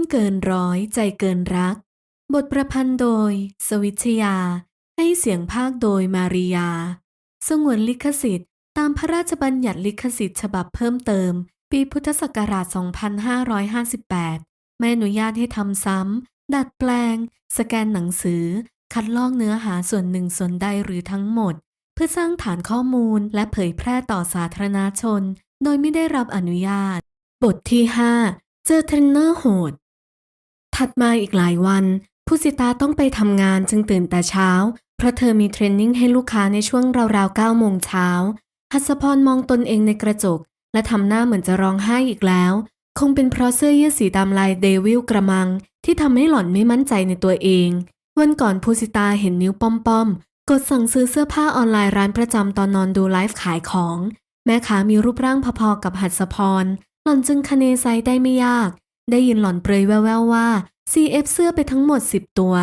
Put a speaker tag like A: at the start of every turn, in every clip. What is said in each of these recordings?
A: นเกินร้อยใจเกินรัก บทประพันธ์โดย สวิชยา ให้เสียงภาคโดยมาริยา สงวนลิขสิทธิ์ ตามพระราชบัญญัติลิขสิทธิ์ฉบับเพิ่มเติม ปีพุทธศักราช 2558 ไม่อนุญาตให้ทำซ้ำ ดัดแปลง สแกนหนังสือ คัดลอกเนื้อหาส่วนหนึ่งส่วนใดหรือทั้งหมด เพื่อสร้างฐานข้อมูลและเผยแพร่ต่อสาธารณชน โดยไม่ได้รับอนุญาต บทที่ 5เจอเทรนเนอร์โหด ถัดมาอีกหลายวัน ผู้สิตาต้องไปทำงานจึงตื่นแต่เช้า เพราะเธอมีเทรนนิ่งให้ลูกค้าในช่วงราวๆ9โมงเช้า หัสพรมองตนเองในกระจก และทำหน้าเหมือนจะร้องไห้อีกแล้ว คงเป็นเพราะเสื้อยืดสีดำลายเดวิลกระมัง ที่ทำให้หล่อนไม่มั่นใจในตัวเอง วันก่อนภูสิตาเห็นนิ้วป้อมๆ กดสั่งซื้อเสื้อผ้าออนไลน์ร้านประจำตอนนอนดูไลฟ์ขายของ แม่ค้ามีรูปร่างพอๆกับหัสพรหล่อนจึงคเนไซได้ไม่ยาก ได้ยินหล่อนเปรยแว่วๆว่า CF เสื้อไปทั้งหมด 10 ตัว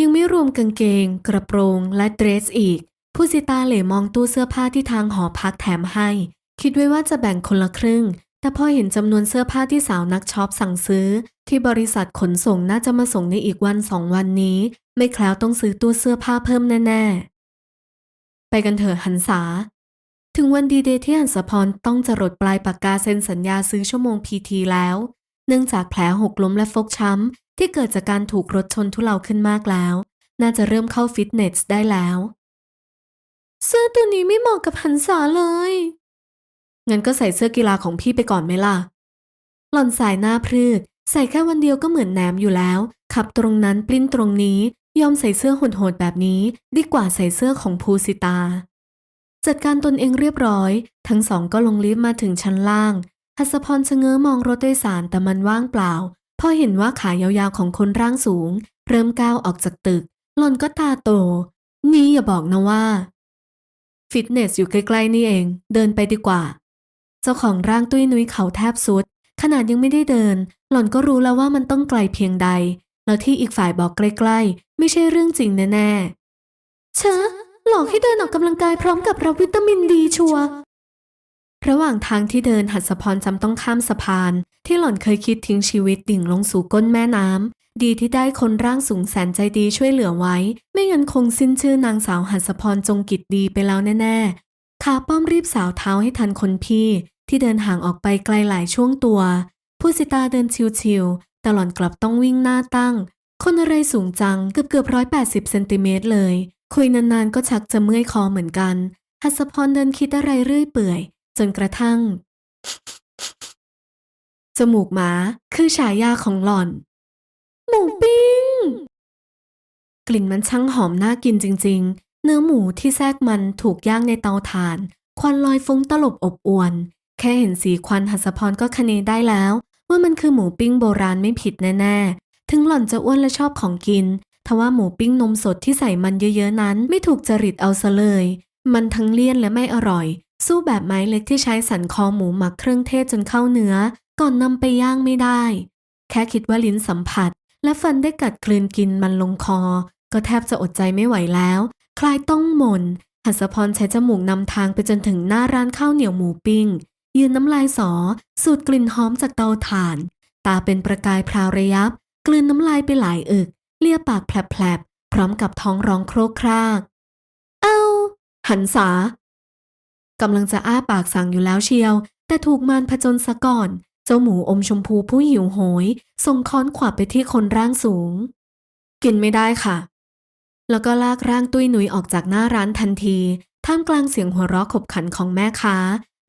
A: ยังไม่รวมกางเกง กระโปรงและเดรสอีก ผู้สิตาเหล่มองตู้เสื้อผ้าที่ทางหอพักแถมให้ คิดไว้ว่าจะแบ่งคนละครึ่ง แต่พอเห็นจำนวนเสื้อผ้าที่สาวนักช็อปสั่งซื้อ ที่บริษัทขนส่งน่าจะมาส่งในอีกวันสองวันนี้ ไม่แคล้วต้องซื้อตู้เสื้อผ้าเพิ่มแน่ๆ ไปกันเถอะหันษาถึงวันดีเดย์ที่หันสพรต้องจรดปลายปากกาเซ็นสัญญาซื้อชั่วโมงพีทีแล้ว เนื่องจากแผลหกล้มและฟกช้ำ ที่เกิดจากการถูกรถชนทุเลาขึ้นมากแล้ว น่าจะเริ่มเข้าฟิตเนสได้แล้ว เสื้อตัวนี้ไม่เหมาะกับหันษาเลย งั้นก็ใส่เสื้อกีฬาของพี่ไปก่อนไหมล่ะ หล่อนสายหน้าพรืดใส่แค่วันเดียวก็เหมือนแหนมอยู่แล้ว ขับตรงนั้นปลิ้นตรงนี้ ยอมใส่เสื้อโหดๆแบบนี้ ดีกว่าใส่เสื้อของภูสิตา จัดการตนเองเรียบร้อย ทั้งสองก็ลงลิฟต์มาถึงชั้นล่าง หัสพรชะเง้อมองรถโดยสารแต่มันว่างเปล่า พอเห็นว่าขายาวๆของคนร่างสูง เริ่มก้าวออกจากตึก หล่อนก็ตาโต นี่อย่าบอกนะว่า ฟิตเนสอยู่ใกล้ๆนี่เอง เดินไปดีกว่า เจ้าของร่างตุ้ยนุ้ยเขาแทบสุด ขนาดยังไม่ได้เดิน หล่อนก็รู้แล้วว่ามันต้องไกลเพียงใด แล้วที่อีกฝ่ายบอกใกล้ๆ ไม่ใช่เรื่องจริงแน่ๆเชอะหลอกให้เดินออกกำลังกายพร้อมกับรับวิตามินดีชัว ระหว่างทางที่เดินหัสพรจำต้องข้ามสะพาน ที่หล่อนเคยคิดทิ้งชีวิตดิ่งลงสู่ก้นแม่น้ำดีที่ได้คนร่างสูงแสนใจดีช่วยเหลือไว้ ไม่งั้นคงสิ้นชื่อนางสาวหัสพรจงกิจดีไปแล้วแน่ๆขาป้อมรีบสาวเท้าให้ทันคนพี่ ที่เดินห่างออกไปไกลหลายช่วงตัว ผู้สิตาเดินชิวๆแต่หล่อนกลับต้องวิ่งหน้าตั้ง คนอะไรสูงจังเกือบเกือบร้อยแปดสิบเซนติเมตรเลย คุยนานๆก็ชักจะเมื่อยคอเหมือนกัน หัสพรเดินคิดอะไรเรื่อยเปื่อย จนกระทั่ง จมูกหมาคือฉายาของหล่อน หมูปิ้ง กลิ่นมันช่างหอมน่ากินจริง ๆ เนื้อหมูที่แทรกมันถูกย่างในเตาถ่าน ควันลอยฟุ้งตลบอบอวน แค่เห็นสีควันหัสพรก็คะเนได้แล้ว ว่ามันคือหมูปิ้งโบราณไม่ผิดแน่ ๆ ถึงหล่อนจะอ้วนและชอบของกินทว่าหมูปิ้งนมสดที่ใส่มันเยอะๆนั้น ไม่ถูกจริตเอาซะเลย มันทั้งเลี่ยนและไม่อร่อย สู้แบบไม้เล็กที่ใช้สันคอหมูหมักเครื่องเทศจนเข้าเนื้อ ก่อนนำไปย่างไม่ได้ แค่คิดว่าลิ้นสัมผัส และฟันได้กัดกลืนกินมันลงคอ ก็แทบจะอดใจไม่ไหวแล้ว คลายต้องหมนหัสพรใช้จมูกนำทางไปจนถึงหน้าร้านข้าวเหนียวหมูปิ้ง ยืนน้ำลายสอ สูดกลิ่นหอมจากเตาถ่าน ตาเป็นประกายพราวระยับ กลืนน้ำลายไปหลายอึก เลียปากแผลบๆพร้อมกับท้องร้องโครกคราก เอ้าหันษา กำลังจะอ้าปากสั่งอยู่แล้วเชียว แต่ถูกมารผจญซะก่อน เจ้าหมูอมชมพูผู้หิวโหย ส่งค้อนขวับไปที่คนร่างสูง กินไม่ได้ค่ะ แล้วก็ลากร่างตุ้ยหนุยออกจากหน้าร้านทันที ท่ามกลางเสียงหัวเราะขบขันของแม่ค้า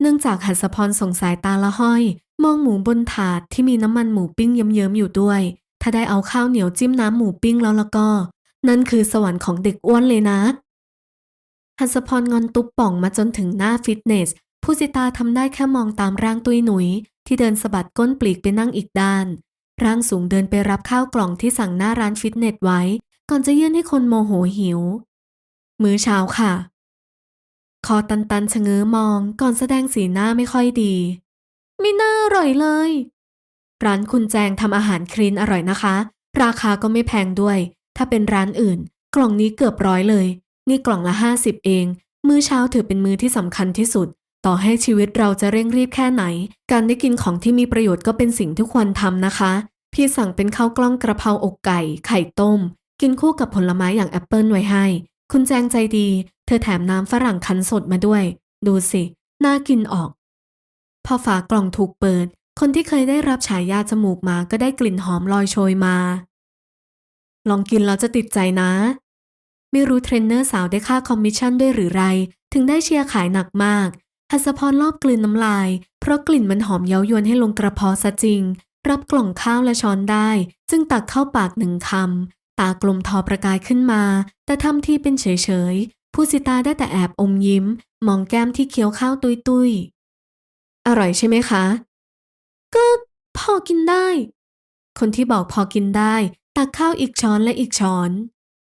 A: เนื่องจากหัสพรส่งสายตาละห้อย มองหมูบนถาดที่มีน้ำมันหมูปิ้งเยิ้มๆอยู่ด้วย ถ้าได้เอาข้าวเหนียวจิ้มน้ำหมูปิ้งแล้วล้วก็ นั่นคือสวรรค์ของเด็กอ้วนเลยนะ หัสพรงอนตุ๊บป่องมาจนถึงหน้าฟิตเนส ผู้สิตาทำได้แค่มองตามร่างตุ้ยหนุย ที่เดินสะบัดก้นปลีกไปนั่งอีกด้าน ร่างสูงเดินไปรับข้าวกล่องที่สั่งหน้าร้านฟิตเนสไว้ ก่อนจะยื่นให้คนโมโหหิว มื้อเช้าค่ะ คอตันตันชะเง้อมองก่อนแสดงสีหน้าไม่ค่อยดี ไม่น่าอร่อยเลย ร้านคุณแจงทำอาหารคลีนอร่อยนะคะ ราคาก็ไม่แพงด้วย ถ้าเป็นร้านอื่น กล่องนี้เกือบร้อยเลย นี่กล่องละห้าสิบเอง มื้อเช้าถือเป็นมื้อที่สำคัญที่สุด ต่อให้ชีวิตเราจะเร่งรีบแค่ไหน การได้กินของที่มีประโยชน์ก็เป็นสิ่งที่ควรทำนะคะ พี่สั่งเป็นข้าวกล้องกระเพราอกไก่ ไข่ต้ม กินคู่กับผลไม้อย่างแอปเปิลไว้ให้ คุณแจงใจดี เธอแถมน้ำฝรั่งคั้นสดมาด้วย ดูสิ น่ากินออก พอฝากล่องถูกเปิด คนที่เคยได้รับฉายาจมูกมาก็ได้กลิ่นหอมลอยโชยมา ลองกินแล้วจะติดใจนะ ไม่รู้เทรนเนอร์สาวได้ค่าคอมมิชชั่นด้วยหรือไร ถึงได้เชียร์ขายหนักมากหัสพรรอบกลืนน้ำลาย เพราะกลิ่นมันหอมเย้ายวนให้ลงกระเพาะซะจริง รับกล่องข้าวและช้อนได้ จึงตักเข้าปากหนึ่งคำ ตากลมทอประกายขึ้นมา แต่ทำที่เป็นเฉยๆ ผู้สิตาได้แต่แอบอมยิ้ม มองแก้มที่เคี้ยวข้าวตุยๆอร่อยใช่ไหมคะ ก็พอกินได้ คนที่บอกพอกินได้ ตักข้าวอีกช้อนและอีกช้อน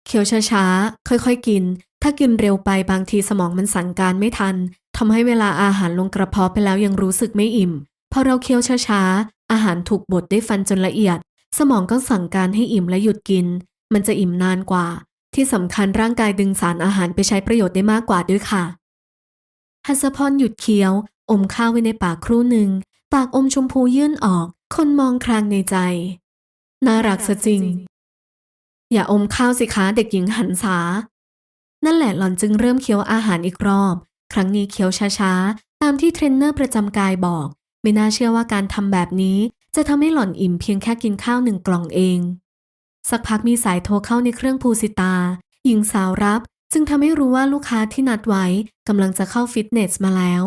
A: เคี้ยวช้าๆ ค่อยๆกิน ถ้ากินเร็วไปบางทีสมองมันสั่งการไม่ทันทำให้เวลาอาหารลงกระเพาะไปแล้วยังรู้สึกไม่อิ่ม พอเราเคี้ยวช้าๆ อาหารถูกบดด้วยฟันจนละเอียด สมองก็สั่งการให้อิ่มและหยุดกิน มันจะอิ่มนานกว่า ที่สำคัญร่างกายดึงสารอาหารไปใช้ประโยชน์ได้มากกว่าด้วยค่ะ ฮัสพรหยุดเคี้ยว อมข้าวไว้ในปากครู่หนึ่ง ปากอมชมพูยื่นออก คนมองครางในใจ น่ารักซะจริง อย่าอมข้าวสิคะเด็กหญิงหันษานั่นแหละหล่อนจึงเริ่มเคี้ยวอาหารอีกรอบ ครั้งนี้เคี้ยวช้าๆ ตามที่เทรนเนอร์ประจำกายบอก ไม่น่าเชื่อว่าการทำแบบนี้ จะทำให้หล่อนอิ่มเพียงแค่กินข้าวหนึ่งกล่องเอง สักพักมีสายโทรเข้าในเครื่องภูสิตา หญิงสาวรับ จึงทำให้รู้ว่าลูกค้าที่นัดไว้กำลังจะเข้าฟิตเนสมาแล้ว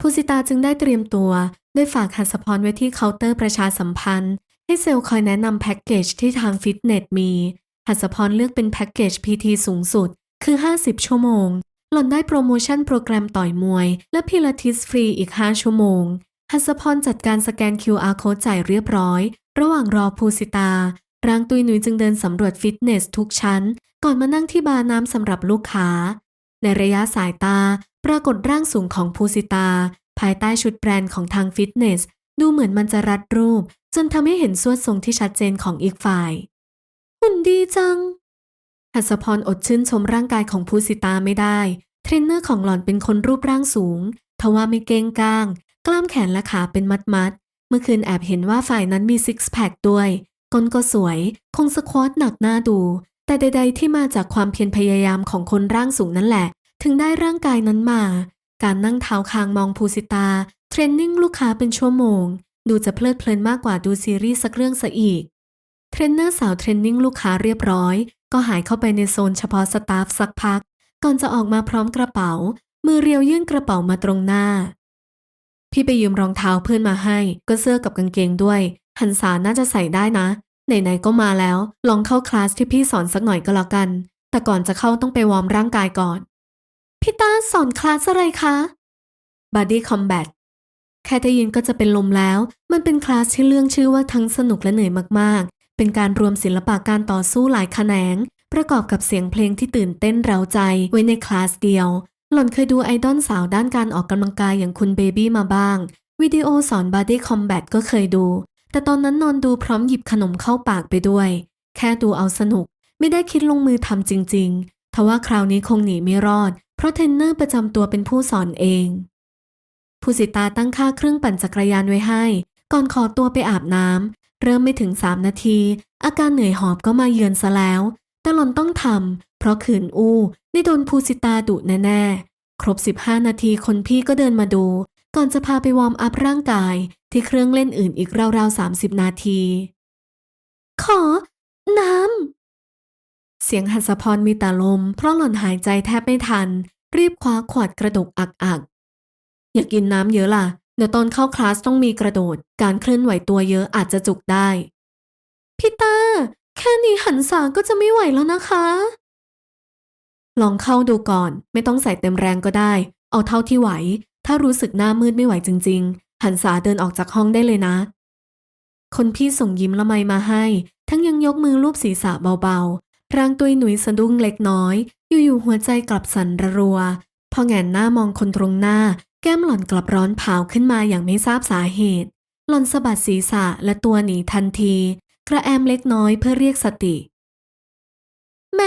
A: ภูสิตาจึงได้เตรียมตัวด้วยฝากหัสพรไว้ที่เคาน์เตอร์ประชาสัมพันธ์ ให้เซลล์คอยแนะนำแพ็กเกจที่ทางฟิตเนสมี หัสพรเลือกเป็นแพ็กเกจ PT สูงสุด คือ 50 ชั่วโมง หล่อนได้โปรโมชั่นโปรแกรมต่อยมวย และพิลาทิสฟรีอีก 5 ชั่วโมง หัสพรจัดการสแกน QR code จ่ายเรียบร้อย ระหว่างรอภูสิตาร่างตุยหนุยจึงเดินสำรวจฟิตเนสทุกชั้น ก่อนมานั่งที่บาร์น้ำสำหรับลูกค้า ในระยะสายตา ปรากฏร่างสูงของภูสิตา ภายใต้ชุดแบรนด์ของทางฟิตเนส ดูเหมือนมันจะรัดรูป จนทำให้เห็นสวดทรงที่ชัดเจนของอีกฝ่าย หุ่นดีจัง หัสพรอดชื่นชมร่างกายของภูสิตาไม่ได้ เทรนเนอร์ของหล่อนเป็นคนรูปร่างสูง ทว่าไม่เก้งก้าง กล้ามแขนและขาเป็นมัดมัด เมื่อคืนแอบเห็นว่าฝ่ายนั้นมีซิกแพคด้วย ก้นก็สวย คงสควอตหนักหน้าดู แต่ใด ๆ ที่มาจากความเพียรพยายามของคนร่างสูงนั่นแหละ ถึงได้ร่างกายนั้นมา การนั่งเท้าคางมองภูสิตา เทรนนิ่งลูกค้าเป็นชั่วโมง ดูจะเพลิดเพลินมากกว่าดูซีรีส์สักเรื่องซะอีก เทรนเนอร์สาวเทรนนิ่งลูกค้าเรียบร้อย ก็หายเข้าไปในโซนเฉพาะสตาฟสักพัก ก่อนจะออกมาพร้อมกระเป๋า มือเรียวยื่นกระเป๋ามาตรงหน้า พี่ไปยืมรองเท้าเพื่อนมาให้ ก็เสื้อกับกางเกงด้วย หันษาน่าจะใส่ได้นะ ไหนๆก็มาแล้ว ลองเข้าคลาสที่พี่สอนสักหน่อยก็แล้วกัน แต่ก่อนจะเข้าต้องไปวอร์มร่างกายก่อน พี่ต้าสอนคลาสอะไรคะบ Body Combat แค่ได้ยินก็จะเป็นลมแล้ว มันเป็นคลาสที่เรื่องชื่อว่าทั้งสนุกและเหนื่อยมากๆ เป็นการรวมศิลปะการต่อสู้หลายแขนง ประกอบกับเสียงเพลงที่ตื่นเต้นเร้าใจไว้ในคลาสเดียว หล่อนเคยดูไอดอลสาวด้านการออกกำลังกายอย่างคุณเบบี้มาบ้าง วิดีโอสอน Body Combat ก็เคยดู แต่ตอนนั้นนอนดูพร้อมหยิบขนมเข้าปากไปด้วย แค่ดูเอาสนุก ไม่ได้คิดลงมือทำจริง ๆ ทว่าคราวนี้คงหนีไม่รอด เพราะเทรนเนอร์ประจำตัวเป็นผู้สอนเองผู้สิตาตั้งค่าเครื่องปั่นจักรยานไว้ให้ ก่อนขอตัวไปอาบน้ำ เริ่มไม่ถึง3นาที อาการเหนื่อยหอบก็มาเยือนซะแล้ว แต่หล่อนต้องทำเพราะขืนอู้ได้โดนภูสิตาดุแน่ๆ ครบ 15 นาทีคนพี่ก็เดินมาดู ก่อนจะพาไปวอร์มอัพร่างกายที่เครื่องเล่นอื่นอีกราวๆ30นาที ขอ น้ำ เสียงหัสพรมีแต่ลม เพราะหล่อนหายใจแทบไม่ทัน รีบคว้าขวดกระดกอักๆอย่ากินน้ำเยอะล่ะ เดี๋ยวตอนเข้าคลาสต้องมีกระโดด การเคลื่อนไหวตัวเยอะอาจจะจุกได้ พี่ตาแค่นี้หันษาก็จะไม่ไหวแล้วนะคะ ลองเข้าดูก่อน ไม่ต้องใส่เต็มแรงก็ได้ เอาเท่าที่ไหว ถ้ารู้สึกหน้ามืดไม่ไหวจริง ๆ หันษาเดินออกจากห้องได้เลยนะ คนพี่ส่งยิ้มละไมมาให้ ทั้งยังยกมือลูบศีรษะเบาๆ ร่างตุยหนุยสะดุ้งเล็กน้อย อยู่ๆหัวใจกลับสั่นระรัว พอแงนหน้ามองคนตรงหน้า แก้มหล่อนกลับร้อนเผาขึ้นมาอย่างไม่ทราบสาเหตุ หล่อนสะบัดศีรษะและตัวหนีทันที กระแอมเล็กน้อยเพื่อเรียกสติ แหม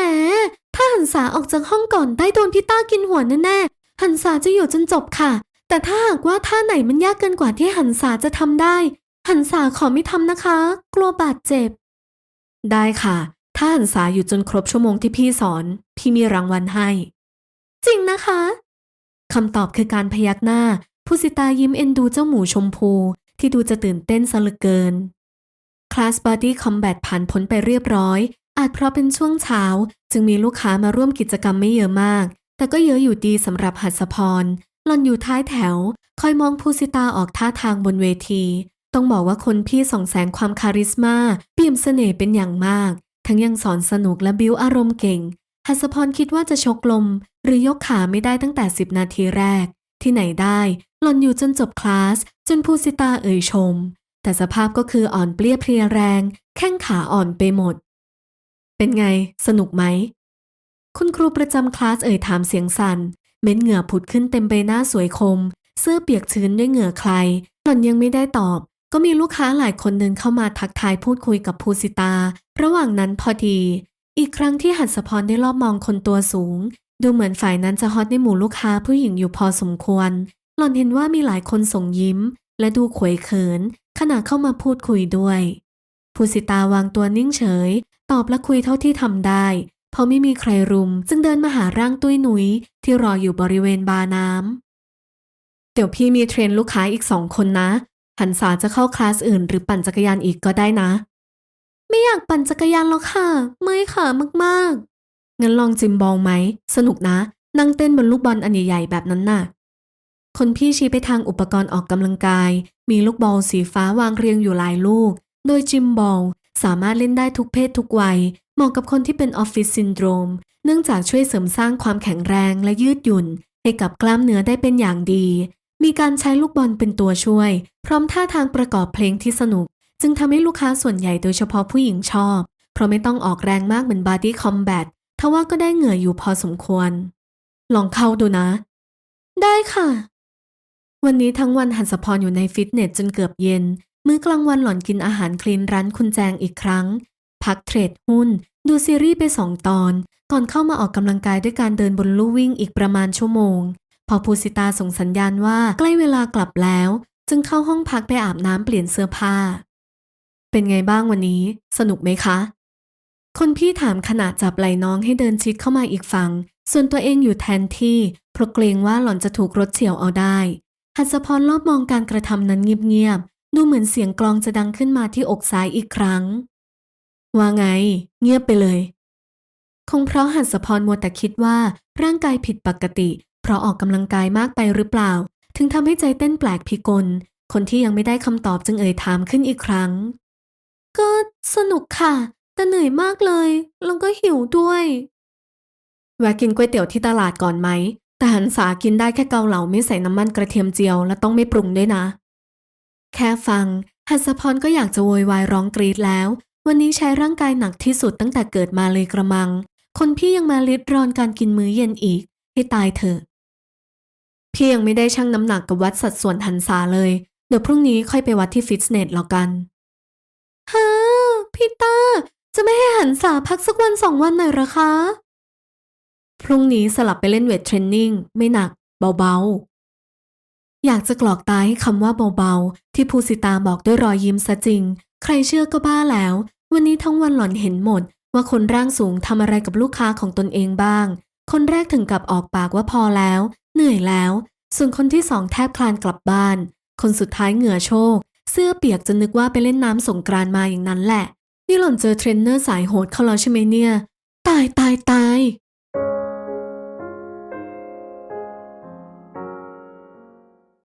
A: ถ้าหันษาออกจากห้องก่อนได้โดนพี่ต้ากินหัวแน่ๆ หันษาจะอยู่จนจบค่ะ แต่ถ้าหากว่าท่าไหนมันยากเกินกว่าที่หันษาจะทำได้ หันษาขอไม่ทำนะคะ กลัวบาดเจ็บ ได้ค่ะ ถ้าหันษาอยู่จนครบชั่วโมงที่พี่สอน พี่มีรางวัลให้ จริงนะคะ คำตอบคือการพยักหน้า ผู้สิตายิ้มเอ็นดูเจ้าหมูชมพู ที่ดูจะตื่นเต้นซะเหลือเกิน คลาสบอดี้คอมแบทผ่านพ้นไปเรียบร้อย อาจเพราะเป็นช่วงเช้า จึงมีลูกค้ามาร่วมกิจกรรมไม่เยอะมาก แต่ก็เยอะอยู่ดีสำหรับหัสพรหล่อนอยู่ท้ายแถว คอยมองภูสิตาออกท่าทางบนเวที ต้องบอกว่าคนพี่ส่องแสงความคาริสมาเปี่ยมเสน่ห์เป็นอย่างมาก ทั้งยังสอนสนุกและบิ้วอารมณ์เก่งหัสพรคิดว่าจะชกลม หรือยกขาไม่ได้ตั้งแต่ 10 นาทีแรก ที่ไหนได้หล่อนอยู่จนจบคลาส จนภูสิตาเอ่ยชม แต่สภาพก็คืออ่อนเปลี้ยเพลียแรง แข้งขาอ่อนไปหมด เป็นไง สนุกไหม คุณครูประจำคลาสเอ่ยถามเสียงสั่นเม็ดเหงื่อผุดขึ้นเต็มใบหน้าสวยคม เสื้อเปียกชื้นด้วยเหงื่อใคร หล่อนยังไม่ได้ตอบ ก็มีลูกค้าหลายคนเดินเข้ามาทักทายพูดคุยกับภูสิตา ระหว่างนั้นพอดี อีกครั้งที่หัสพรได้รอบมองคนตัวสูง ดูเหมือนฝ่ายนั้นจะฮอตในหมู่ลูกค้าผู้หญิงอยู่พอสมควร หล่อนเห็นว่ามีหลายคนส่งยิ้ม และดูขวยเขิน ขณะเข้ามาพูดคุยด้วยภูสิตาวางตัวนิ่งเฉย ตอบและคุยเท่าที่ทำได้ เพราะไม่มีใครรุม จึงเดินมาหาร่างตุ้ยหนุยที่รออยู่บริเวณบาร์น้ำเดี๋ยวพี่มีเทรนลูกค้าอีกสองคนนะหันษาจะเข้าคลาสอื่นหรือปั่นจักรยานอีกก็ได้นะ ไม่อยากปั่นจักรยานแล้วค่ะ เมื่อยขามากๆ งั้นลองจิมบอลไหม สนุกนะ นั่งเต้นบนลูกบอลอันใหญ่ๆแบบนั้นน่ะ คนพี่ชี้ไปทางอุปกรณ์ออกกำลังกาย มีลูกบอลสีฟ้าวางเรียงอยู่หลายลูก โดยจิมบอลสามารถเล่นได้ทุกเพศทุกวัย เหมาะกับคนที่เป็นออฟฟิศซินโดรม เนื่องจากช่วยเสริมสร้างความแข็งแรงและยืดหยุ่น ให้กับกล้ามเนื้อได้เป็นอย่างดี มีการใช้ลูกบอลเป็นตัวช่วย พร้อมท่าทางประกอบเพลงที่สนุก จึงทำให้ลูกค้าส่วนใหญ่โดยเฉพาะผู้หญิงชอบ เพราะไม่ต้องออกแรงมากเหมือนบ o ดี้คอมแบท ทว่าก็ได้เหงื่ออยู่พอสมควร ลองเข้าดูนะ ได้ค่ะ วันนี้ทั้งวันหันสพรอยู่ในฟิตเนสจนเกือบเย็น มื้อกลางวันหล่อนกินอาหารคลีนร้านคุณแจงอีกครั้ง พักเทรดหุ้น ดูซีรีส์ไปสองตอน ก่อนเข้ามาออกกำลังกายด้วยการเดินบนลู่วิ่งอีกประมาณชั่วโมง พอภูสิตาส่งสัญญาณว่าใกล้เวลากลับแล้ว จึงเข้าห้องพักไปอาบน้ำเปลี่ยนเสื้อผ้า เป็นไงบ้างวันนี้ สนุกไหมคะ คนพี่ถามขณะจับไหล่น้องให้เดินชิดเข้ามาอีกฝั่ง ส่วนตัวเองอยู่แทนที่ เพราะเกรงว่าหล่อนจะถูกรถเฉียวเอาได้ หัสพรรอบมองการกระทำนั้นเงียบๆ ดูเหมือนเสียงกลองจะดังขึ้นมาที่อกซ้ายอีกครั้ง ว่าไง เงียบไปเลย คงเพราะหัสพรมัวแต่คิดว่าร่างกายผิดปกติ เพราะออกกำลังกายมากไปหรือเปล่า ถึงทำให้ใจเต้นแปลกพิกล คนที่ยังไม่ได้คำตอบจึงเอ่ยถามขึ้นอีกครั้ง ก็สนุกค่ะ แต่เหนื่อยมากเลย แล้วก็หิวด้วย แวะกินก๋วยเตี๋ยวที่ตลาดก่อนไหม แต่หันษากินได้แค่เกาเหลาไม่ใส่น้ำมันกระเทียมเจียวและต้องไม่ปรุงด้วยนะ แค่ฟัง หัสพรก็อยากจะโวยวายร้องกรีดแล้ว วันนี้ใช้ร่างกายหนักที่สุดตั้งแต่เกิดมาเลยกระมัง คนพี่ยังมาลิดรอนการกินมื้อเย็นอีก ให้ตายเถอะ พี่ยังไม่ได้ชั่งน้ำหนักกับวัดสัดส่วนหันษาเลย เดี๋ยวพรุ่งนี้ค่อยไปวัดที่ฟิตเนสแล้วกันฮะพี่ตา จะไม่ให้หันษาพักสักวันสองวันหน่อยหรอคะ พรุ่งนี้สลับไปเล่นเวทเทรนนิ่งไม่หนัก เบาๆ อยากจะกรอกตาให้คำว่าเบาๆ ที่ภูสิตาบอกด้วยรอยยิ้มซะจริง ใครเชื่อก็บ้าแล้ว วันนี้ทั้งวันหล่อนเห็นหมด ว่าคนร่างสูงทำอะไรกับลูกค้าของตนเองบ้าง คนแรกถึงกับออกปากว่าพอแล้ว เหนื่อยแล้ว ส่วนคนที่สองแทบคลานกลับบ้าน คนสุดท้ายเหงื่อโชกเสื้อเปียกจนนึกว่าไปเล่นน้ำสงกรานมาอย่างนั้นแหละ นี่หล่อนเจอเทรนเนอร์สายโหดเขาแล้วใช่ไหมเนี่ย ตายตายตาย